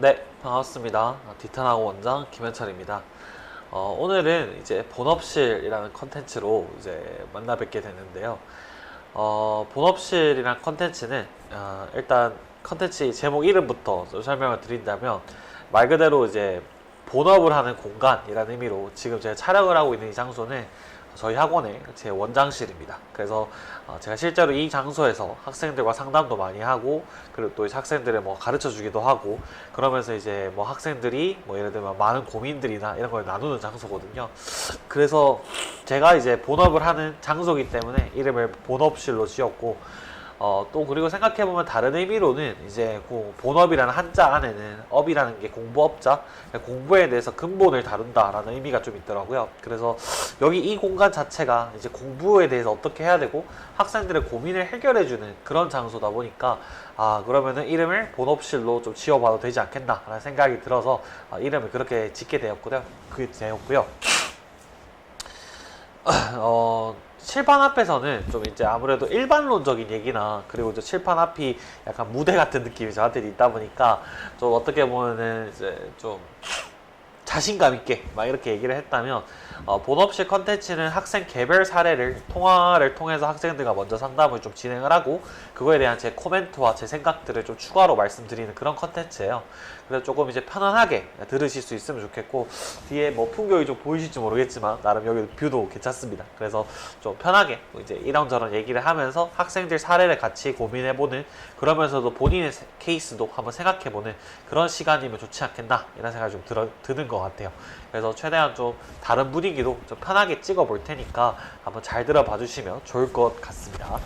네, 반갑습니다. 디탄하고 원장 김현철입니다. 어, 오늘은 이제 본업실이라는 컨텐츠로 이제 만나 뵙게 됐는데요. 어, 본업실이라는 컨텐츠는 어, 일단 컨텐츠 제목 이름부터 좀 설명을 드린다면 말 그대로 이제 본업을 하는 공간이라는 의미로 지금 제가 촬영을 하고 있는 이 장소는 저희 학원의 제 원장실입니다. 그래서 어, 제가 실제로 이 장소에서 학생들과 상담도 많이 하고 그리고 또 학생들을 뭐 가르쳐 주기도 하고 그러면서 이제 뭐 학생들이 뭐 예를 들면 많은 고민들이나 이런 걸 나누는 장소거든요. 그래서 제가 이제 본업을 하는 장소이기 때문에 이름을 본업실로 지었고 어, 또 그리고 생각해보면 다른 의미로는 이제 그 본업이라는 한자 안에는 업이라는 게 공부업자 공부에 대해서 근본을 다룬다라는 의미가 좀 있더라고요. 그래서 여기 이 공간 자체가 이제 공부에 대해서 어떻게 해야 되고 학생들의 고민을 해결해주는 그런 장소다 보니까 아 그러면은 이름을 본업실로 좀 지어봐도 되지 않겠나라는 생각이 들어서 아, 이름을 그렇게 짓게 되었고요. 그게 되었고요. 어, 칠판 앞에서는 좀 이제 아무래도 일반론적인 얘기나 그리고 이제 칠판 앞이 약간 무대 같은 느낌이 저한테 있다 보니까 좀 어떻게 보면은 이제 좀 자신감 있게 막 이렇게 얘기를 했다면 어, 본업실 컨텐츠는 학생 개별 사례를 통화를 통해서 학생들과 먼저 상담을 좀 진행을 하고 그거에 대한 제 코멘트와 제 생각들을 좀 추가로 말씀드리는 그런 컨텐츠예요. 그래서 조금 이제 편안하게 들으실 수 있으면 좋겠고 뒤에 뭐 풍경이 좀 보이실지 모르겠지만 나름 여기 뷰도 괜찮습니다. 그래서 좀 편하게 뭐 이제 이런저런 얘기를 하면서 학생들 사례를 같이 고민해보는 그러면서도 본인의 세- 케이스도 한번 생각해보는 그런 시간이면 좋지 않겠나 이런 생각이 좀 들어, 드는 것 같아요. 그래서 최대한 좀 다른 분위기도 좀 편하게 찍어볼 테니까 한번 잘 들어봐 주시면 좋을 것 같습니다.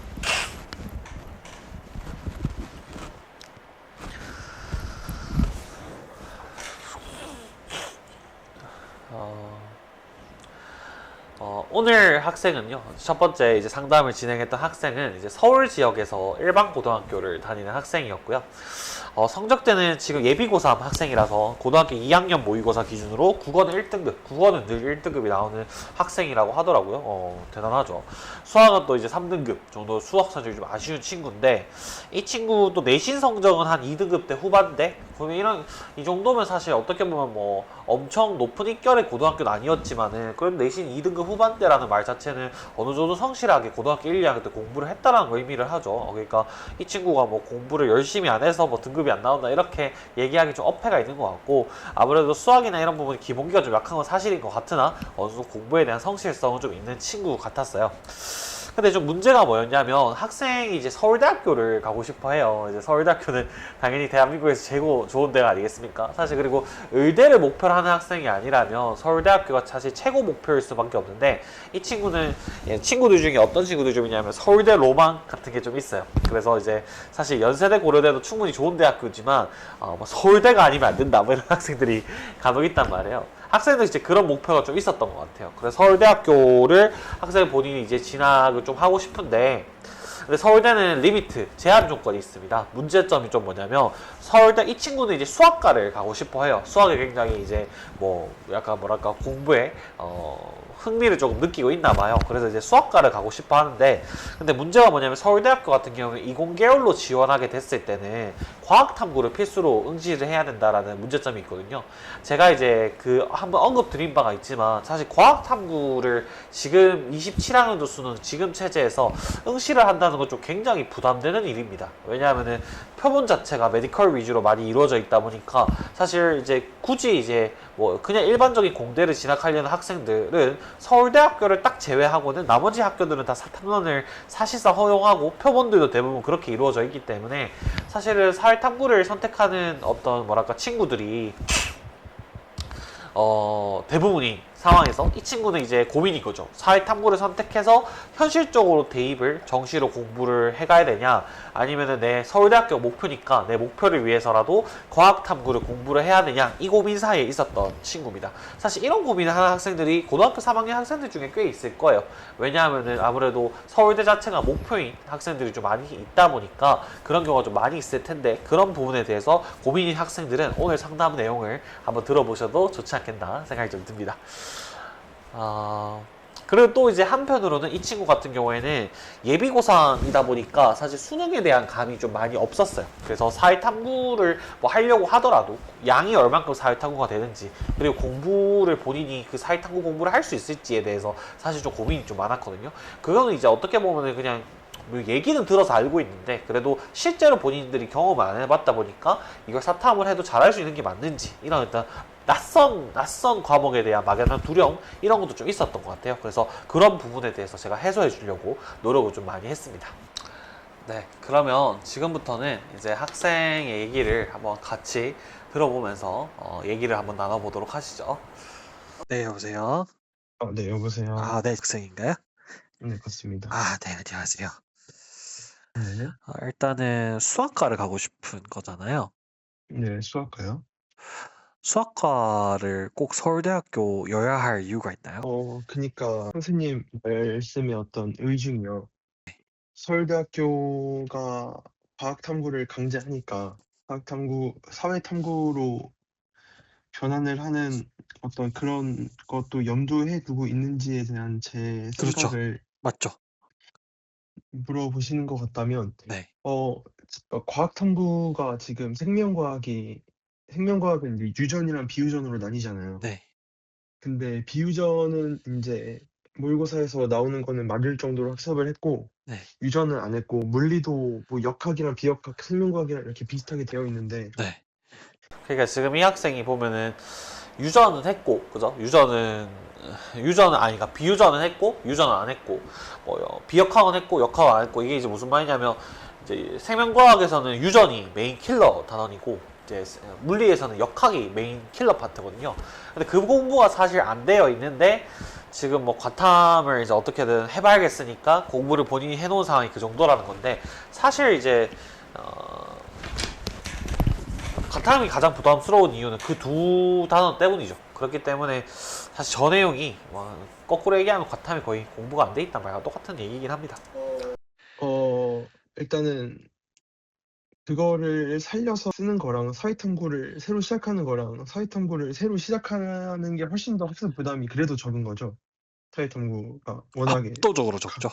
오늘 학생은요, 첫 번째 이제 상담을 진행했던 학생은 이제 서울 지역에서 일반 고등학교를 다니는 학생이었고요. 어, 성적대는 지금 예비고3 학생이라서 고등학교 2학년 모의고사 기준으로 국어는 1등급, 국어는 늘 1등급이 나오는 학생이라고 하더라고요. 어, 대단하죠. 수학은 또 이제 3등급 정도 수학 성적이 좀 아쉬운 친구인데 이 친구도 내신 성적은 한 2등급 대 후반대? 그러면 이런 이 정도면 사실 어떻게 보면 뭐 엄청 높은 입결의 고등학교는 아니었지만은 그래도 내신 2등급 후반대라는 말 자체는 어느 정도 성실하게 고등학교 1, 2학년 때 공부를 했다라는 걸 의미를 하죠. 어, 그러니까 이 친구가 뭐 공부를 열심히 안 해서 뭐 등급이 안 나온다 이렇게 얘기하기 좀 어폐가 있는 것 같고 아무래도 수학이나 이런 부분이 기본기가 좀 약한 건 사실인 것 같으나 어느 정도 공부에 대한 성실성은 좀 있는 친구 같았어요. 근데 좀 문제가 뭐였냐면 학생이 이제 서울대학교를 가고 싶어 해요. 이제 서울대학교는 당연히 대한민국에서 최고 좋은 데가 아니겠습니까? 사실 그리고 의대를 목표로 하는 학생이 아니라면 서울대학교가 사실 최고 목표일 수밖에 없는데 이 친구는 예, 친구들 중에 어떤 친구들 좀 있냐면 서울대 로망 같은 게 좀 있어요. 그래서 이제 사실 연세대 고려대도 충분히 좋은 대학교지만 어, 뭐 서울대가 아니면 안 된다 뭐 이런 학생들이 간혹 있단 말이에요. 학생들 이제 그런 목표가 좀 있었던 것 같아요. 그래서 서울대학교를 학생 본인이 이제 진학을 좀 하고 싶은데 근데 서울대는 리미트 제한 조건이 있습니다. 문제점이 좀 뭐냐면 서울대 이 친구는 이제 수학과를 가고 싶어 해요. 수학에 굉장히 이제 뭐 약간 뭐랄까 공부에 어 흥미를 조금 느끼고 있나 봐요. 그래서 이제 수학과를 가고 싶어 하는데 근데 문제가 뭐냐면 서울대학교 같은 경우는 이공계열로 지원하게 됐을 때는 과학 탐구를 필수로 응시를 해야 된다라는 문제점이 있거든요. 제가 이제 그 한번 언급 드린 바가 있지만 사실 과학 탐구를 지금 27학년도 수는 지금 체제에서 응시를 한다는 건 좀 굉장히 부담되는 일입니다. 왜냐하면은 표본 자체가 메디컬 위주로 많이 이루어져 있다 보니까 사실 이제 굳이 이제 뭐 그냥 일반적인 공대를 진학하려는 학생들은 서울대학교를 딱 제외하고는 나머지 학교들은 다 사탐론을 사실상 허용하고 표본들도 대부분 그렇게 이루어져 있기 때문에 사실은 사회탐구를 선택하는 어떤 뭐랄까 친구들이 어 대부분이 상황에서 이 친구는 이제 고민이 거죠. 사회탐구를 선택해서 현실적으로 대입을 정시로 공부를 해가야 되냐, 아니면은 내 서울대학교 목표니까 내 목표를 위해서라도 과학탐구를 공부를 해야 되냐 이 고민 사이에 있었던 친구입니다. 사실 이런 고민을 하는 학생들이 고등학교 3학년 학생들 중에 꽤 있을 거예요. 왜냐하면은 아무래도 서울대 자체가 목표인 학생들이 좀 많이 있다 보니까 그런 경우가 좀 많이 있을 텐데 그런 부분에 대해서 고민인 학생들은 오늘 상담 내용을 한번 들어보셔도 좋지 않겠나 생각이 좀 듭니다. 어, 그리고 또 이제 한편으로는 이 친구 같은 경우에는 예비고삼이다 보니까 사실 수능에 대한 감이 좀 많이 없었어요. 그래서 사회탐구를 뭐 하려고 하더라도 양이 얼만큼 사회탐구가 되는지 그리고 공부를 본인이 그 사회탐구 공부를 할 수 있을지에 대해서 사실 좀 고민이 좀 많았거든요. 그거는 이제 어떻게 보면은 그냥 뭐 얘기는 들어서 알고 있는데 그래도 실제로 본인들이 경험을 안 해봤다 보니까 이걸 사탐을 해도 잘할 수 있는 게 맞는지 이런 일단 낯선 낯선 과목에 대한 막연한 두려움 이런 것도 좀 있었던 것 같아요. 그래서 그런 부분에 대해서 제가 해소해 주려고 노력을 좀 많이 했습니다. 네, 그러면 지금부터는 이제 학생의 얘기를 한번 같이 들어보면서 어, 얘기를 한번 나눠보도록 하시죠. 네, 여보세요. 아, 네, 여보세요. 아, 네, 학생인가요? 네, 맞습니다. 아, 네, 안녕하세요. 네. 아, 일단은 수학과를 가고 싶은 거잖아요. 네, 수학과요? 수학과를 꼭 서울대학교여야 할 이유가 있나요? 어, 그니까 선생님 말씀의 어떤 의중이요. 서울대학교가 과학탐구를 강제하니까 과학탐구, 사회탐구로 변환을 하는 어떤 그런 것도 염두에 두고 있는지에 대한 제 그렇죠. 생각을 맞죠? 물어보시는 것 같다면, 네. 어, 어, 과학탐구가 지금 생명과학이, 생명과학은 이제 유전이랑 비유전으로 나뉘잖아요. 네. 근데 비유전은 이제 모의고사에서 나오는 거는 맞을 정도로 학습을 했고, 네. 유전은 안 했고, 물리도 뭐 역학이랑 비역학, 생명과학이랑 이렇게 비슷하게 되어 있는데, 네. 그러니까 지금 이 학생이 보면은 유전은 했고, 그죠? 유전은 유전은 아니가 비유전은 했고, 유전은 안 했고, 뭐 어, 비역학은 했고, 역학은 안 했고 이게 이제 무슨 말이냐면 이제 생명과학에서는 유전이 메인 킬러 단원이고 이제 물리에서는 역학이 메인 킬러 파트거든요. 근데 그 공부가 사실 안 되어 있는데 지금 뭐 과탐을 이제 어떻게든 해봐야겠으니까 공부를 본인이 해놓은 상황이 그 정도라는 건데 사실 이제 어, 과탐이 가장 부담스러운 이유는 그 두 단어 때문이죠. 그렇기 때문에 사실 저 내용이 뭐 거꾸로 얘기하면 과탐이 거의 공부가 안 돼 있단 말과 똑같은 얘기긴 합니다. 어, 일단은 그거를 살려서 쓰는 거랑 사회탐구를 새로 시작하는 거랑 사회탐구를 새로 시작하는 게 훨씬 더 학습 부담이 그래도 적은 거죠. 사회탐구가 워낙에. 압도적으로 적죠.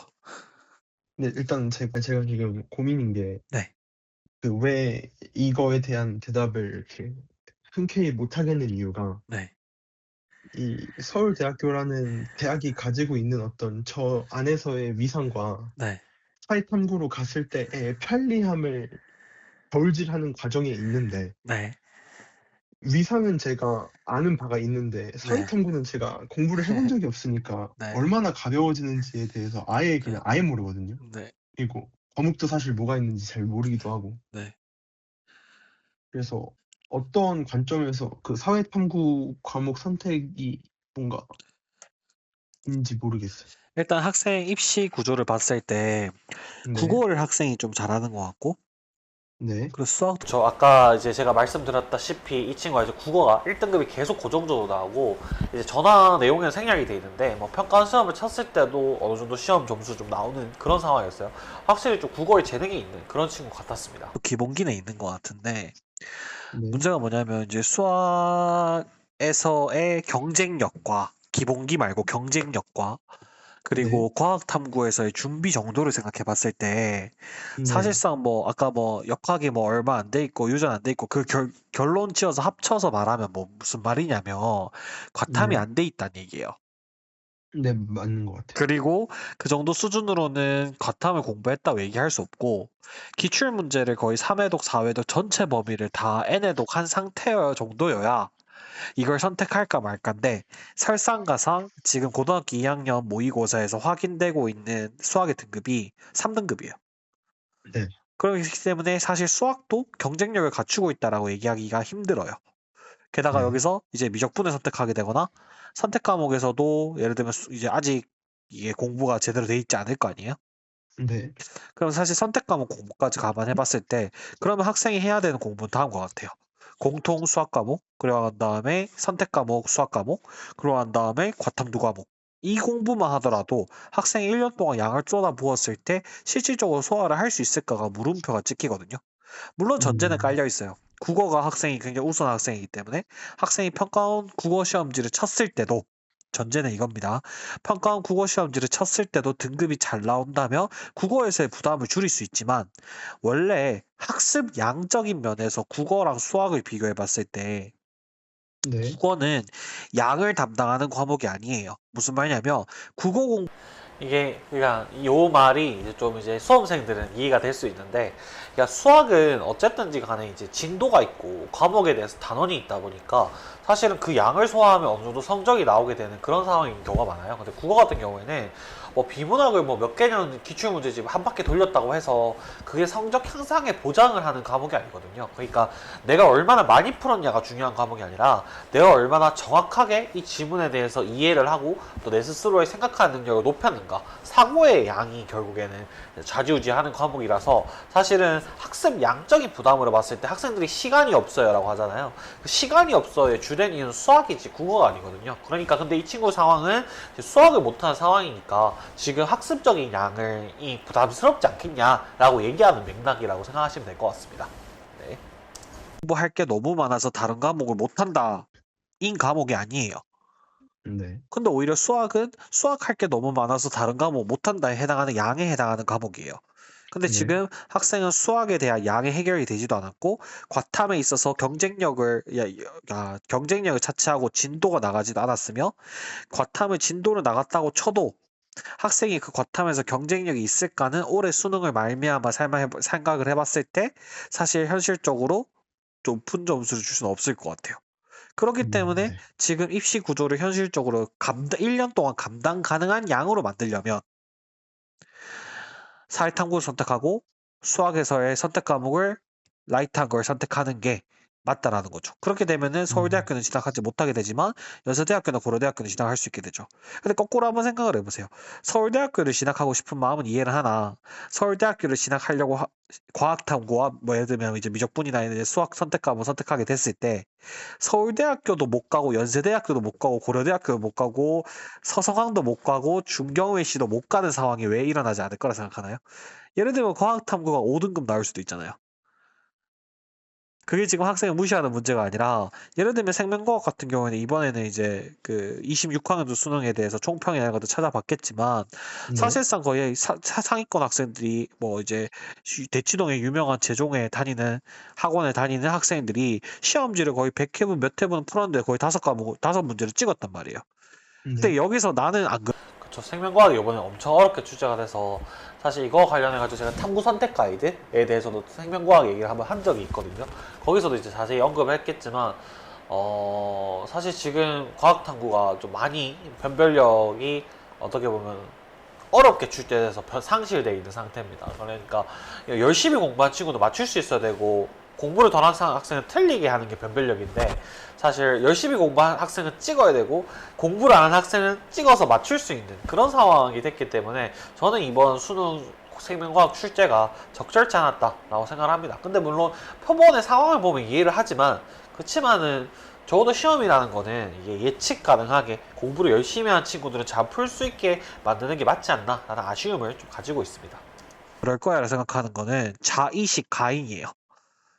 근데 일단 제가, 제가 지금 고민인 게, 네. 그 왜 이거에 대한 대답을 이렇게 흔쾌히 못 하겠는 이유가, 네. 이 서울대학교라는 대학이 가지고 있는 어떤 저 안에서의 위상과 네. 사회탐구로 갔을 때의 편리함을 겨울질하는 과정에 있는데, 네. 위상은 제가 아는 바가 있는데 사회탐구는 제가 공부를 해본 적이 없으니까 네. 얼마나 가벼워지는지에 대해서 아예 그냥 아예 모르거든요. 네. 그리고 과목도 사실 뭐가 있는지 잘 모르기도 하고. 네. 그래서 어떤 관점에서 그 사회탐구 과목 선택이 뭔가 인지 모르겠어요. 일단 학생 입시 구조를 봤을 때 네. 국어를 학생이 좀 잘하는 것 같고 네. 수학도 저 아까 이제 제가 말씀드렸다시피 이 친구가 이제 국어가 1등급이 계속 고정적으로 나오고 이제 전화 내용에는 생략이 돼 있는데 뭐 평가 시험을 쳤을 때도 어느 정도 시험 점수 좀 나오는 그런 상황이었어요. 확실히 좀 국어에 재능이 있는 그런 친구 같았습니다. 기본기는 있는 것 같은데 네. 문제가 뭐냐면 이제 수학에서의 경쟁력과 기본기 말고 경쟁력과 그리고 과학 탐구에서의 준비 정도를 생각해 봤을 때 네. 사실상 뭐 아까 뭐 역학이 뭐 얼마 안 돼 있고 유전 안 돼 있고 그 결, 결론 지어서 합쳐서 말하면 뭐 무슨 말이냐면 과탐이 네. 안 돼 있다는 얘기예요. 네, 맞는 것 같아요. 그리고 그 정도 수준으로는 과탐을 공부했다고 얘기할 수 없고 기출 문제를 거의 3회독, 4회독 전체 범위를 다 N회독 한 상태여 정도여야 이걸 선택할까 말까인데 설상가상 지금 고등학교 2학년 모의고사에서 확인되고 있는 수학의 등급이 3등급이에요. 네. 그렇기 때문에 사실 수학도 경쟁력을 갖추고 있다라고 얘기하기가 힘들어요. 게다가 네. 여기서 이제 미적분을 선택하게 되거나 선택 과목에서도 예를 들면 수- 이제 아직 이게 공부가 제대로 돼 있지 않을 거 아니에요? 네. 그럼 사실 선택 과목 공부까지 감안해 봤을 때 그러면 학생이 해야 되는 공부는 다음과 같아요. 공통 수학 과목, 그리고 난 다음에 선택 과목 수학 과목, 그리고 난 다음에 과탐 두 과목. 이 공부만 하더라도 학생이 1년 동안 양을 쏟아 부었을 때 실질적으로 소화를 할 수 있을까가 물음표가 찍히거든요. 물론 전제는 음. 깔려 있어요. 국어가 학생이 굉장히 우수한 학생이기 때문에 학생이 평가원 국어 시험지를 쳤을 때도 전제는 이겁니다. 평가원 국어 시험지를 쳤을 때도 등급이 잘 나온다며 국어에서의 부담을 줄일 수 있지만 원래 학습 양적인 면에서 국어랑 수학을 비교해 봤을 때 네. 국어는 양을 담당하는 과목이 아니에요. 무슨 말이냐면 국어 공 이게 그러니까 요 말이 이제 좀 이제 수험생들은 이해가 될 수 있는데 그러니까 수학은 어쨌든지 간에 이제 진도가 있고 과목에 대해서 단원이 있다 보니까 사실은 그 양을 소화하면 어느 정도 성적이 나오게 되는 그런 상황인 경우가 많아요. 근데 국어 같은 경우에는 뭐 비문학을 뭐 몇 개년 기출문제집 한 바퀴 돌렸다고 해서 그게 성적 향상에 보장을 하는 과목이 아니거든요. 그러니까 내가 얼마나 많이 풀었냐가 중요한 과목이 아니라 내가 얼마나 정확하게 이 지문에 대해서 이해를 하고 또 내 스스로의 생각하는 능력을 높였는가 사고의 양이 결국에는 좌지우지하는 과목이라서 사실은 학습 양적인 부담으로 봤을 때 학생들이 시간이 없어요라고 하잖아요. 그 시간이 없어의 주된 이유는 수학이지 국어가 아니거든요. 그러니까 근데 이 친구 상황은 수학을 못하는 상황이니까 지금 학습적인 양을 이 부담스럽지 않겠냐라고 얘기하는 맥락이라고 생각하시면 될 것 같습니다. 네. 공부할 게 너무 많아서 다른 과목을 못한다. 인 과목이 아니에요. 네. 근데 오히려 수학은 수학할 게 너무 많아서 다른 과목 못한다에 해당하는 양에 해당하는 과목이에요. 근데 네. 지금 학생은 수학에 대한 양이 해결이 되지도 않았고 과탐에 있어서 경쟁력을 야, 야, 경쟁력을 차치하고 진도가 나가지도 않았으며 과탐을 진도를 나갔다고 쳐도 학생이 그 과탐에서 경쟁력이 있을까는 올해 수능을 말미암아 생각을 해봤을 때 사실 현실적으로 높은 점수를 줄 수는 없을 것 같아요. 그렇기 음, 때문에 네. 지금 입시 구조를 현실적으로 감당, 1년 동안 감당 가능한 양으로 만들려면 사회탐구를 선택하고 수학에서의 선택 과목을 라이트한 걸 선택하는 게 맞다라는 거죠. 그렇게 되면은 서울대학교는 진학하지 못하게 되지만 연세대학교나 고려대학교는 진학할 수 있게 되죠. 근데 거꾸로 한번 생각을 해보세요. 서울대학교를 진학하고 싶은 마음은 이해를 하나 서울대학교를 진학하려고 하- 과학탐구와 뭐 예를 들면 이제 미적분이나 이제 수학 선택 과목 선택하게 됐을 때 서울대학교도 못 가고 연세대학교도 못 가고 고려대학교도 못 가고 서성항도 못 가고 중경외시도 못 가는 상황이 왜 일어나지 않을 거라 생각하나요? 예를 들면 과학탐구가 5등급 나올 수도 있잖아요. 그게 지금 학생을 무시하는 문제가 아니라 예를 들면 생명과학 같은 경우에는 이번에는 이제 그 26학년도 수능에 대해서 총평이나 것도 찾아봤겠지만 네. 사실상 거의 사- 사- 상위권 학생들이 뭐 이제 시- 대치동의 유명한 재종에 다니는 학원에 다니는 학생들이 시험지를 거의 100회분 몇 회분 풀었는데 거의 다섯 과목 다섯 문제를 찍었단 말이에요. 근데 네. 여기서 나는 안 그래. 그쵸 생명과학이 이번에 엄청 어렵게 출제가 돼서 사실 이거 관련해 가지고 제가 탐구 선택 가이드에 대해서도 생명과학 얘기를 한번 한 적이 있거든요. 거기서도 이제 자세히 언급을 했겠지만 어 사실 지금 과학 탐구가 좀 많이 변별력이 어떻게 보면 어렵게 출제돼서 변- 상실돼 있는 상태입니다. 그러니까 열심히 공부한 친구도 맞출 수 있어야 되고 공부를 덜 한 학생은 틀리게 하는 게 변별력인데 사실 열심히 공부한 학생은 찍어야 되고 공부를 안 한 학생은 찍어서 맞출 수 있는 그런 상황이 됐기 때문에 저는 이번 수능 생명과학 출제가 적절치 않았다라고 생각을 합니다. 근데 물론 표본의 상황을 보면 이해를 하지만 그렇지만은 적어도 시험이라는 거는 이게 예측 가능하게 공부를 열심히 한 친구들은 잘 풀 수 있게 만드는 게 맞지 않나 라는 아쉬움을 좀 가지고 있습니다. 그럴 거야라 생각하는 거는 자의식 가잉이에요.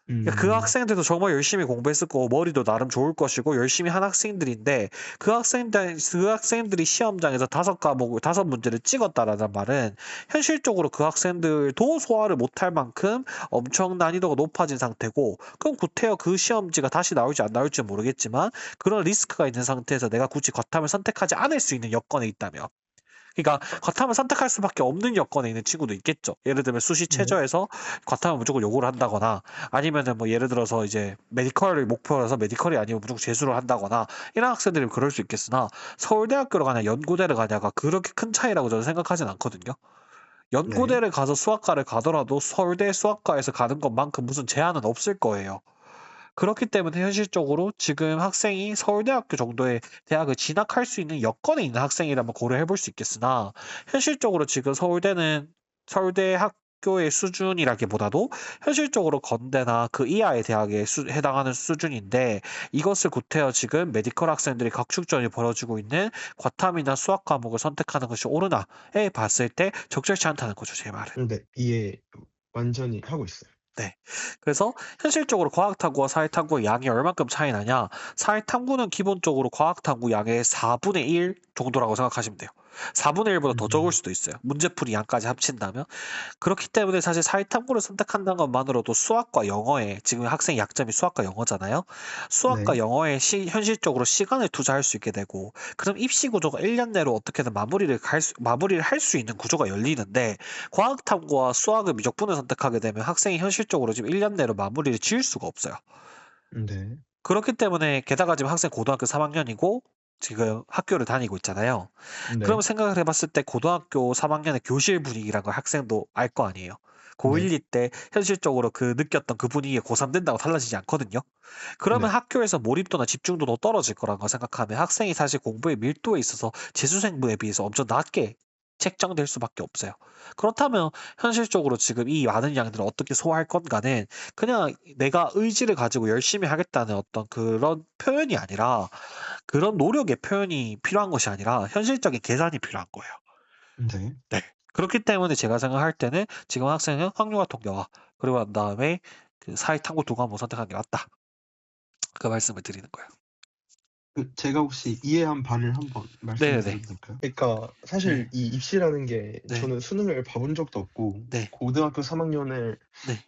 음, 그러니까 그 학생들도 정말 열심히 공부했을 거고 머리도 나름 좋을 것이고 열심히 한 학생들인데 그 학생들 그 학생들이 시험장에서 다섯 과목을 다섯 문제를 찍었다라는 말은 현실적으로 그 학생들도 소화를 못할 만큼 엄청 난이도가 높아진 상태고 그럼 구태여 그 시험지가 다시 나올지 안 나올지 모르겠지만 그런 리스크가 있는 상태에서 내가 굳이 과탐을 선택하지 않을 수 있는 여건에 있다면 그러니까 과탐을 선택할 수밖에 없는 여건에 있는 친구도 있겠죠. 예를 들면 수시 네. 최저에서 과탐을 무조건 요구를 한다거나 아니면은 뭐 예를 들어서 이제 메디컬을 목표로 해서 메디컬이 아니고 무조건 재수를 한다거나 이런 학생들이 그럴 수 있겠으나 서울대학교를 가냐 연고대를 가냐가 그렇게 큰 차이라고 저는 생각하진 않거든요. 연고대를 가서 수학과를 가더라도 서울대 수학과에서 가는 것만큼 무슨 제한은 없을 거예요. 그렇기 때문에 현실적으로 지금 학생이 서울대학교 정도의 대학을 진학할 수 있는 여건에 있는 학생이라면 고려해 볼 수 있겠으나 현실적으로 지금 서울대는 서울대 학교의 수준이라기보다도 현실적으로 건대나 그 이하의 대학에 수- 해당하는 수준인데 이것을 구태여 지금 메디컬 학생들이 각축전이 벌어지고 있는 과탐이나 수학 과목을 선택하는 것이 옳으나에 봤을 때 적절치 않다는 거죠 제 말은. 네, 이해 완전히 하고 있어요. 그래서 현실적으로 과학탐구와 사회탐구의 양이 얼만큼 차이 나냐? 사회탐구는 기본적으로 과학탐구 양의 4분의 1 정도라고 생각하시면 돼요. 4분의 1보다 더 음. 적을 수도 있어요. 문제풀이 양까지 합친다면. 그렇기 때문에 사실 사회탐구를 선택한다는 것만으로도 수학과 영어에 지금 학생 약점이 수학과 영어잖아요. 수학과 네. 영어에 시- 현실적으로 시간을 투자할 수 있게 되고 그럼 입시 구조가 1년 내로 어떻게든 마무리를 갈 수, 마무리를 할 수 있는 구조가 열리는데 과학탐구와 수학을 미적분을 선택하게 되면 학생이 현실적으로 지금 1년 내로 마무리를 지을 수가 없어요. 네. 그렇기 때문에 게다가 지금 학생 고등학교 3학년이고 지금 학교를 다니고 있잖아요. 네. 그러면 생각을 해봤을 때 고등학교 3학년의 교실 분위기란 걸 학생도 알 거 아니에요. 고1, 네. 2때 현실적으로 그 느꼈던 그 분위기가 고3 된다고 달라지지 않거든요. 그러면 네. 학교에서 몰입도나 집중도도 떨어질 거라는 걸 생각하면 학생이 사실 공부의 밀도에 있어서 재수생부에 비해서 엄청 낮게 책정될 수밖에 없어요. 그렇다면 현실적으로 지금 이 많은 양들을 어떻게 소화할 건가는 그냥 내가 의지를 가지고 열심히 하겠다는 어떤 그런 표현이 아니라 그런 노력의 표현이 필요한 것이 아니라 현실적인 계산이 필요한 거예요. 네. 그렇기 때문에 제가 생각할 때는 지금 학생은 확률과 통계와 그리고 난 다음에 그 사회 탐구 두 과목 선택하는 게 맞다. 그 말씀을 드리는 거예요. 그 제가 혹시 이해한 바를 한번 네네네. 말씀드려도 될까요? 그러니까 사실 네. 이 입시라는 게 네. 저는 수능을 봐본 적도 없고 네. 고등학교 3학년을 네.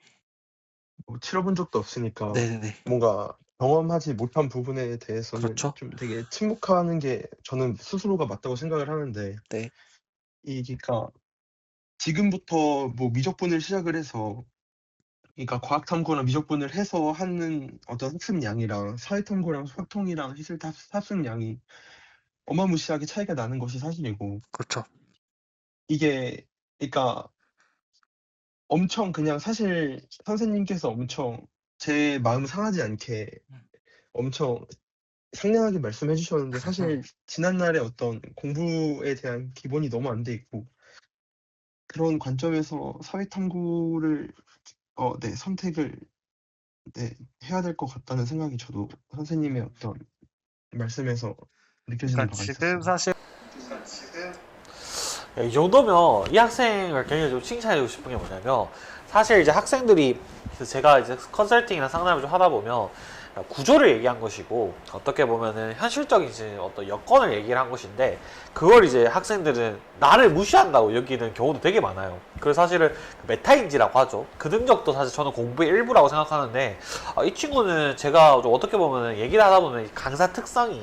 뭐 치러본 적도 없으니까 네네네. 뭔가 경험하지 못한 부분에 대해서는 그렇죠. 좀 되게 침묵하는 게 저는 스스로가 맞다고 생각을 하는데 네. 이 그러니까 지금부터 뭐 미적분을 시작을 해서 그러니까 과학 탐구나 미적분을 해서 하는 어떤 학습량이랑 사회 탐구랑 수학통이랑 했을 때 합- 합습량이 어마무시하게 차이가 나는 것이 사실이고 그렇죠. 이게 그러니까 엄청 그냥 사실 선생님께서 엄청 제 마음 상하지 않게 음. 엄청 상냥하게 말씀해 주셨는데 사실 지난날의 어떤 공부에 대한 기본이 너무 안 돼 있고 그런 관점에서 사회 탐구를 어, 네, 선택을 네, 해야 될 것 같다는 생각이 저도 선생님의 어떤 말씀에서 느껴지는 그러니까 바가 지금 있었어요. 사실 이 정도면 이 학생을 굉장히 좀 칭찬해주고 싶은 게 뭐냐면 사실 이제 학생들이 그래서 제가 이제 컨설팅이나 상담을 좀 하다 보면 구조를 얘기한 것이고 어떻게 보면은 현실적인 어떤 여건을 얘기를 한 것인데 그걸 이제 학생들은 나를 무시한다고 여기는 경우도 되게 많아요. 그래서 사실은 그 메타인지라고 하죠. 그 능력도 사실 저는 공부의 일부라고 생각하는데 아, 이 친구는 제가 좀 어떻게 보면은 얘기를 하다 보면 이 강사 특성이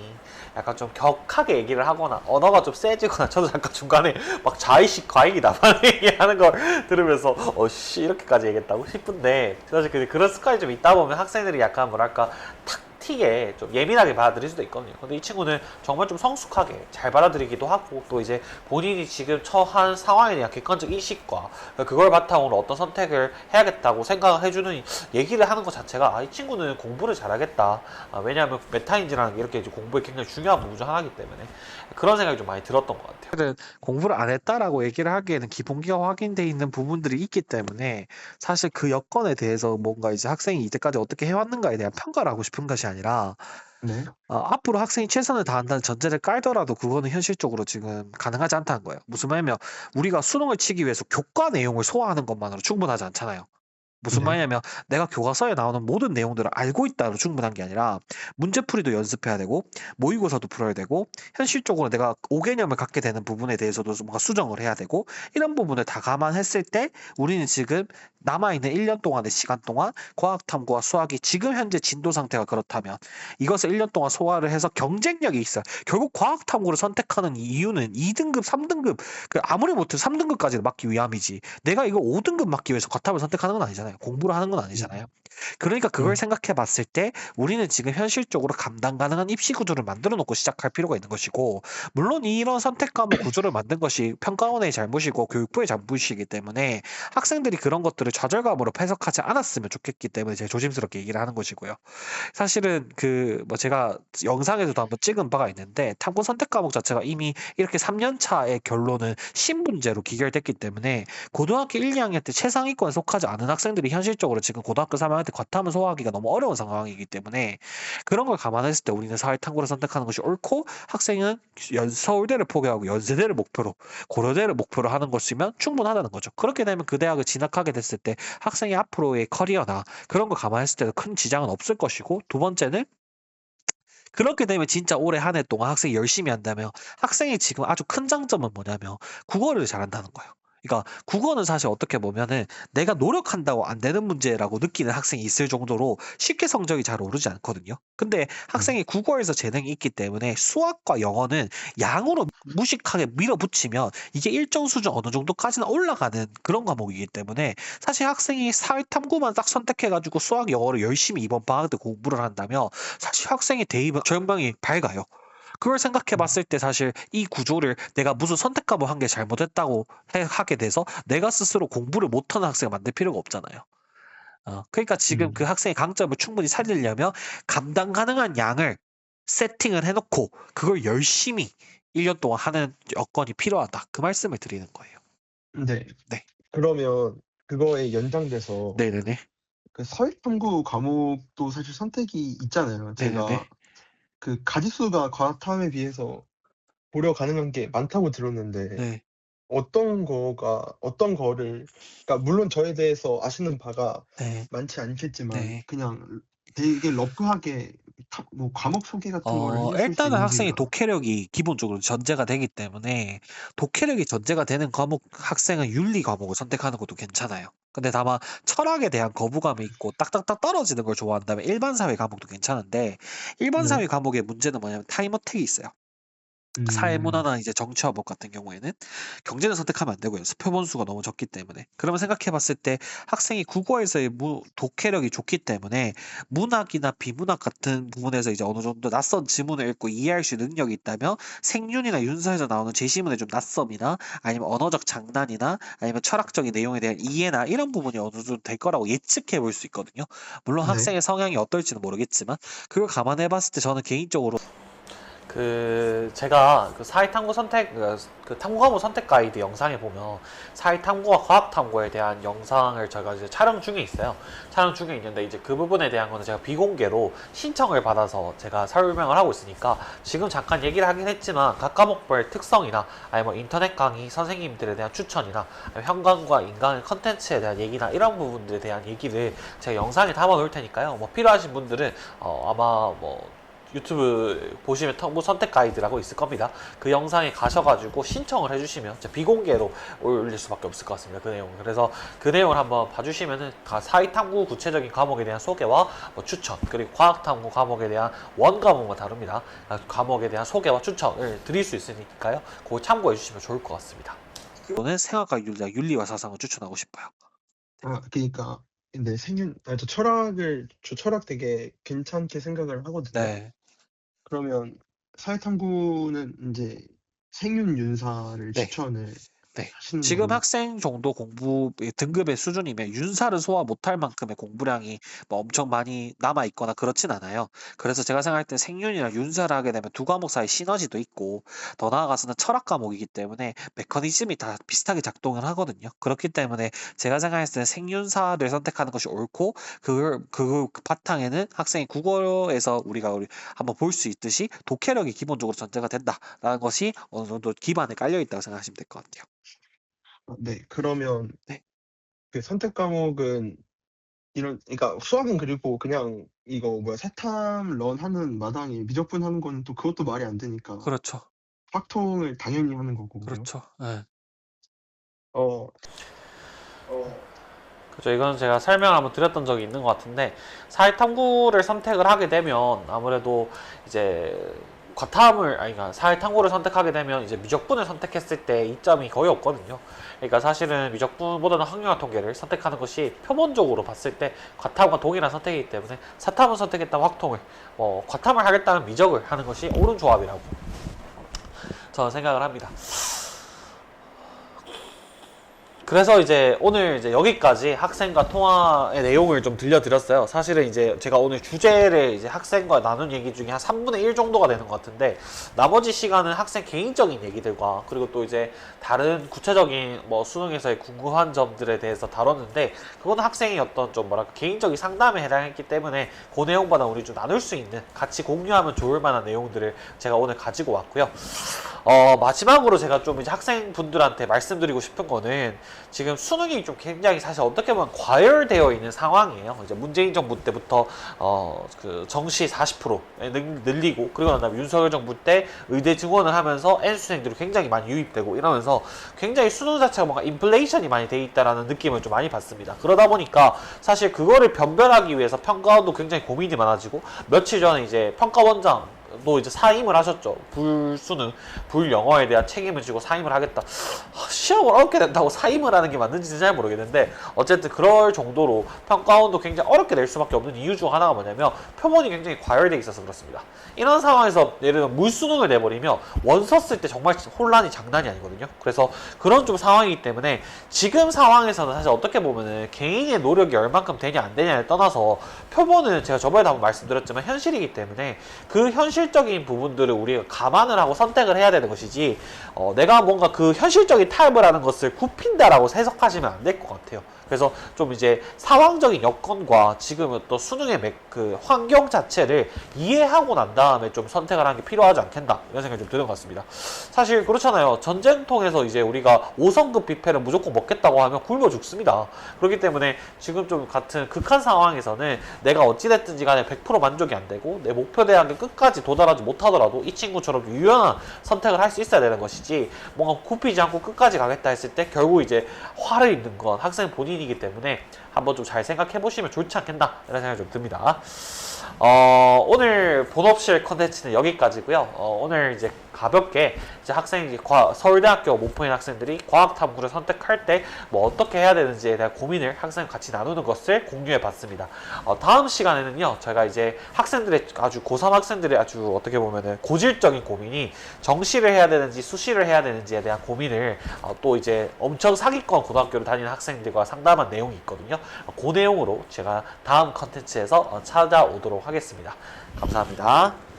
약간 좀 격하게 얘기를 하거나 언어가 좀 세지거나 저도 잠깐 중간에 막 자의식 과잉이다 막 얘기하는 걸 들으면서 어씨 이렇게까지 얘기했다고 싶은데 사실 그- 그런 습관이 좀 있다 보면 학생들이 약간 뭐랄까 탁 튀게 좀 예민하게 받아들일 수도 있거든요. 근데 이 친구는 정말 좀 성숙하게 잘 받아들이기도 하고 또 이제 본인이 지금 처한 상황에 대한 객관적 인식과 그걸 바탕으로 어떤 선택을 해야겠다고 생각을 해주는 얘기를 하는 것 자체가 아, 이 친구는 공부를 잘하겠다. 아, 왜냐하면 메타인지라는 게 이렇게 이제 공부에 굉장히 중요한 부분 중 하나이기 때문에 그런 생각이 좀 많이 들었던 것 같아요. 공부를 안 했다라고 얘기를 하기에는 기본기가 확인돼 있는 부분들이 있기 때문에 사실 그 여건에 대해서 뭔가 이제 학생이 이때까지 어떻게 해왔는가에 대한 평가를 하고 싶은 것이 아니라 네. 어, 앞으로 학생이 최선을 다한다는 전제를 깔더라도 그거는 현실적으로 지금 가능하지 않다는 거예요. 무슨 말이냐면 우리가 수능을 치기 위해서 교과 내용을 소화하는 것만으로 충분하지 않잖아요. 무슨 네. 말이냐면 내가 교과서에 나오는 모든 내용들을 알고 있다로 충분한 게 아니라 문제풀이도 연습해야 되고 모의고사도 풀어야 되고 현실적으로 내가 오개념을 갖게 되는 부분에 대해서도 뭔가 수정을 해야 되고 이런 부분을 다 감안했을 때 우리는 지금 남아있는 1년 동안의 시간 동안 과학탐구와 수학이 지금 현재 진도 상태가 그렇다면 이것을 1년 동안 소화를 해서 경쟁력이 있어요. 결국 과학탐구를 선택하는 이유는 2등급, 3등급, 그 아무리 못해도 3등급까지를 맞기 위함이지. 내가 이거 5등급 맞기 위해서 과탐을 선택하는 건 아니잖아요. 공부를 하는 건 아니잖아요. 그러니까 그걸 음. 생각해 봤을 때 우리는 지금 현실적으로 감당 가능한 입시 구조를 만들어 놓고 시작할 필요가 있는 것이고 물론 이런 선택 과목 구조를 만든 것이 평가원의 잘못이고 교육부의 잘못이기 때문에 학생들이 그런 것들을 좌절감으로 해석하지 않았으면 좋겠기 때문에 제가 조심스럽게 얘기를 하는 것이고요. 사실은 그 뭐 제가 영상에서도 한번 찍은 바가 있는데 탐구 선택 과목 자체가 이미 이렇게 3년 차의 결론은 신문제로 기결됐기 때문에 고등학교 1, 2학년 때 최상위권에 속하지 않은 학생들이 학생들이 현실적으로 지금 고등학교 3학년 때 과탐을 소화하기가 너무 어려운 상황이기 때문에 그런 걸 감안했을 때 우리는 사회탐구를 선택하는 것이 옳고 학생은 연, 서울대를 포기하고 연세대를 목표로 고려대를 목표로 하는 것이면 충분하다는 거죠. 그렇게 되면 그 대학을 진학하게 됐을 때 학생의 앞으로의 커리어나 그런 걸 감안했을 때도 큰 지장은 없을 것이고 두 번째는 그렇게 되면 진짜 올해 한 해 동안 학생이 열심히 한다면 학생이 지금 아주 큰 장점은 뭐냐면 국어를 잘한다는 거예요. 그러니까 국어는 사실 어떻게 보면은 내가 노력한다고 안 되는 문제라고 느끼는 학생이 있을 정도로 쉽게 성적이 잘 오르지 않거든요. 근데 학생이 국어에서 재능이 있기 때문에 수학과 영어는 양으로 무식하게 밀어붙이면 이게 일정 수준 어느 정도까지는 올라가는 그런 과목이기 때문에 사실 학생이 사회탐구만 딱 선택해가지고 수학 영어를 열심히 이번 방학 때 공부를 한다면 사실 학생의 대입 전망이 밝아요. 그걸 생각해 봤을 때 사실 이 구조를 내가 무슨 선택 과목 한게 잘못했다고 해- 하게 돼서 내가 스스로 공부를 못하는 학생을 만들 필요가 없잖아요. 어, 그러니까 지금 음. 그 학생의 강점을 충분히 살리려면 감당 가능한 양을 세팅을 해놓고 그걸 열심히 1년 동안 하는 여건이 필요하다. 그 말씀을 드리는 거예요. 네. 네. 그러면 그거에 연장돼서 네네네. 그 서해탐구 과목도 사실 선택이 있잖아요. 제가 네네네. 그 가지수가 과탐에 비해서 고려 가능한 게 많다고 들었는데 네. 어떤 거가 어떤 거를 그러니까 물론 저에 대해서 아시는 바가 네. 많지 않겠지만 네. 그냥 되게 러프하게 타- 뭐 과목 소개 같은 거를 어, 수 일단은 학생이 있는지가 독해력이 기본적으로 전제가 되기 때문에 독해력이 전제가 되는 과목 학생은 윤리 과목을 선택하는 것도 괜찮아요. 근데 다만 철학에 대한 거부감이 있고 딱딱딱 떨어지는 걸 좋아한다면 일반 사회 과목도 괜찮은데 일반 네. 사회 과목의 문제는 뭐냐면 타임 어택이 있어요. 음, 사회문화나 이제 정치화법 같은 경우에는 경제는 선택하면 안 되고요. 수표 번수가 너무 적기 때문에. 그러면 생각해 봤을 때 학생이 국어에서의 무, 독해력이 좋기 때문에 문학이나 비문학 같은 부분에서 이제 어느 정도 낯선 지문을 읽고 이해할 수 있는 능력이 있다면 생윤이나 윤서에서 나오는 제시문의 좀 낯섦이나 아니면 언어적 장난이나 아니면 철학적인 내용에 대한 이해나 이런 부분이 어느 정도 될 거라고 예측해 볼 수 있거든요. 물론 네. 학생의 성향이 어떨지는 모르겠지만 그걸 감안해 봤을 때 저는 개인적으로 그 제가 그 사회 탐구 선택 그, 그 탐구 과목 선택 가이드 영상에 보면 사회 탐구와 과학 탐구에 대한 영상을 제가 이제 촬영 중에 있어요. 촬영 중에 있는데 이제 그 부분에 대한 거는 제가 비공개로 신청을 받아서 제가 설명을 하고 있으니까 지금 잠깐 얘기를 하긴 했지만 각 과목별 특성이나 아니면 뭐 인터넷 강의 선생님들에 대한 추천이나 현관과 인간의 컨텐츠에 대한 얘기나 이런 부분들에 대한 얘기를 제가 영상에 담아 놓을 테니까요. 뭐 필요하신 분들은 어, 아마 뭐 유튜브 보시면 탐구 선택 가이드라고 있을 겁니다. 그 영상에 가셔가지고 신청을 해주시면 비공개로 올릴 수밖에 없을 것 같습니다. 그 내용. 그래서 그 내용을 한번 봐주시면은 다 사회 탐구 구체적인 과목에 대한 소개와 뭐 추천 그리고 과학 탐구 과목에 대한 원 과목은 다릅니다. 아, 과목에 대한 소개와 추천을 드릴 수 있으니까요. 그거 참고해 주시면 좋을 것 같습니다. 저는 생각과 윤리, 윤리와 사상을 추천하고 싶어요. 아 그러니까 근데 생윤 아, 저 철학을 저 철학 되게 괜찮게 생각을 하거든요. 네. 그러면 사회탐구는 이제 생윤 윤사를 네. 추천을 네. 하시는 지금. 학생 정도 공부 등급의 수준이면 윤사를 소화 못할 만큼의 공부량이 뭐 엄청 많이 남아 있거나 그렇진 않아요. 그래서 제가 생각할 때 생윤이랑 윤사를 하게 되면 두 과목 사이 시너지도 있고 더 나아가서는 철학 과목이기 때문에 메커니즘이 다 비슷하게 작동을 하거든요. 그렇기 때문에 제가 생각했을 때 생윤사를 선택하는 것이 옳고 그걸 그 바탕에는 학생이 국어에서 우리가 우리 한번 볼 수 있듯이 독해력이 기본적으로 전제가 된다라는 것이 어느 정도 기반에 깔려 있다고 생각하시면 될 것 같아요. 어, 네, 그러면 네. 그 선택 과목은 이런 그러니까 수학은 그리고 그냥 이거 뭐야 사탐 런 하는 마당에 미적분 하는 거는 또 그것도 말이 안 되니까 그렇죠. 확통을 당연히 하는 거고 그렇죠. 예. 어, 어, 그죠. 이건 제가 설명을 한번 드렸던 적이 있는 것 같은데 사회탐구를 선택을 하게 되면 아무래도 이제 과탐을 아니 그러니까 사회탐구를 선택하게 되면 이제 미적분을 선택했을 때 이점이 거의 없거든요. 그러니까 사실은 미적분보다는 학력화 통계를 선택하는 것이 표본적으로 봤을 때 과탐과 동일한 선택이기 때문에 사탐을 선택했다면 확통을 뭐 과탐을 하겠다면 미적을 하는 것이 옳은 조합이라고 저는 생각을 합니다. 그래서 이제 오늘 이제 여기까지 학생과 통화의 내용을 좀 들려드렸어요. 사실은 이제 제가 오늘 주제를 이제 학생과 나눈 얘기 중에 한 3분의 1 정도가 되는 것 같은데 나머지 시간은 학생 개인적인 얘기들과 그리고 또 이제 다른 구체적인 뭐 수능에서의 궁금한 점들에 대해서 다뤘는데 그거는 학생의 어떤 좀 뭐랄까 개인적인 상담에 해당했기 때문에 그 내용보다 우리 좀 나눌 수 있는 같이 공유하면 좋을 만한 내용들을 제가 오늘 가지고 왔고요. 어, 마지막으로 제가 좀 이제 학생분들한테 말씀드리고 싶은 거는 지금 수능이 좀 굉장히 사실 어떻게 보면 과열되어 있는 상황이에요. 이제 문재인 정부 때부터 어, 그 정시 40%에 늘- 늘리고 그리고 난 다음에 윤석열 정부 때 의대 증원을 하면서 N수생들이 굉장히 많이 유입되고 이러면서 굉장히 수능 자체가 뭔가 인플레이션이 많이 돼 있다라는 느낌을 좀 많이 받습니다. 그러다 보니까 사실 그거를 변별하기 위해서 평가원도 굉장히 고민이 많아지고 며칠 전에 이제 평가원장 또 이제 사임을 하셨죠. 불수능, 불영어에 대한 책임을 지고 사임을 하겠다. 아, 시험을 어렵게 된다고 사임을 하는 게 맞는지는 잘 모르겠는데 어쨌든 그럴 정도로 평가원도 굉장히 어렵게 낼 수밖에 없는 이유 중 하나가 뭐냐면 표본이 굉장히 과열돼 있어서 그렇습니다. 이런 상황에서 예를 들면 물수능을 내버리면 원서 쓸 때 정말 혼란이 장난이 아니거든요. 그래서 그런 좀 상황이기 때문에 지금 상황에서는 사실 어떻게 보면은 개인의 노력이 얼만큼 되냐 안 되냐를 떠나서 표본은 제가 저번에도 한번 말씀드렸지만 현실이기 때문에 그 현실 적인 부분들을 우리가 감안을 하고 선택을 해야 되는 것이지 어, 내가 뭔가 그 현실적인 타협을 하는 것을 굽힌다라고 해석하시면 안 될 것 같아요. 그래서 좀 이제 상황적인 여건과 지금 또 수능의 맥- 그 환경 자체를 이해하고 난 다음에 좀 선택을 하는 게 필요하지 않겠나 이런 생각이 좀 드는 것 같습니다. 사실 그렇잖아요. 전쟁통에서 이제 우리가 5성급 뷔페를 무조건 먹겠다고 하면 굶어 죽습니다. 그렇기 때문에 지금 좀 같은 극한 상황에서는 내가 어찌됐든지 간에 100% 만족이 안 되고 내 목표 대학에 끝까지 도달하지 못하더라도 이 친구처럼 유연한 선택을 할 수 있어야 되는 것이지 뭔가 굽히지 않고 끝까지 가겠다 했을 때 결국 이제 화를 입는 건 학생 본인이 기 때문에 한번 좀 잘 생각해 보시면 좋지 않겠나 이런 생각이 좀 듭니다. 어, 오늘 본업실 컨텐츠는 여기까지고요. 어, 오늘 이제 가볍게 이제 학생이 과- 서울대학교 목포인 학생들이 과학 탐구를 선택할 때 뭐 어떻게 해야 되는지에 대한 고민을 학생 같이 나누는 것을 공유해 봤습니다. 어, 다음 시간에는요, 저희가 이제 학생들의 아주 고3 학생들의 아주 어떻게 보면은 고질적인 고민이 정시를 해야 되는지 수시를 해야 되는지에 대한 고민을 어, 또 이제 엄청 사기권 고등학교를 다니는 학생들과 상담한 내용이 있거든요. 어, 그 내용으로 제가 다음 컨텐츠에서 어, 찾아오도록 하겠습니다. 감사합니다.